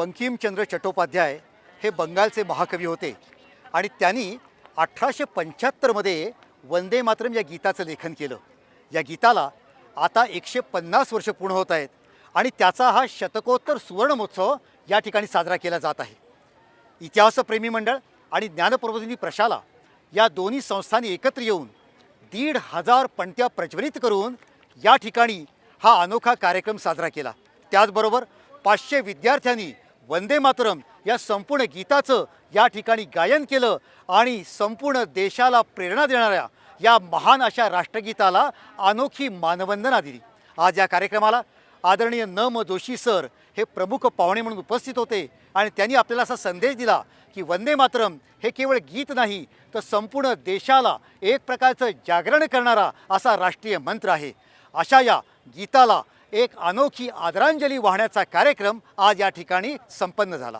बंकिमचंद्र चट्टोपाध्याय हे बंगालचे महाकवी होते. आणि त्यांनी अठराशे पंच्याहत्तरमध्ये वंदे मातरम या गीताचं लेखन केलं. या गीताला आता एकशे पन्नास वर्ष पूर्ण होत आहेत आणि त्याचा हा शतकोत्तर सुवर्णमहोत्सव या ठिकाणी साजरा केला जात आहे. इतिहासप्रेमी मंडळ आणि ज्ञानप्रबोधिनी प्रशाला या दोन्ही संस्थांनी एकत्र येऊन दीड हजार पणत्या प्रज्वलित करून या ठिकाणी हा अनोखा कार्यक्रम साजरा केला. त्याचबरोबर पाचशे विद्यार्थ्यांनी वंदे मातरम या संपूर्ण गीताचं या ठिकाणी गायन केलं आणि संपूर्ण देशाला प्रेरणा देणाऱ्या या महान अशा राष्ट्रगीताला अनोखी मानवंदना दिली. आज या कार्यक्रमाला आदरणीय न म जोशी सर हे प्रमुख पाहुणे म्हणून उपस्थित होते आणि त्यांनी आपल्याला असा संदेश दिला की वंदे मातरम हे केवळ गीत नाही तर संपूर्ण देशाला एक प्रकारचं जागरण करणारा असा राष्ट्रीय मंत्र आहे. अशा या गीताला एक अनोखी आदरांजली वाहण्याचा कार्यक्रम आज या ठिकाणी संपन्न झाला.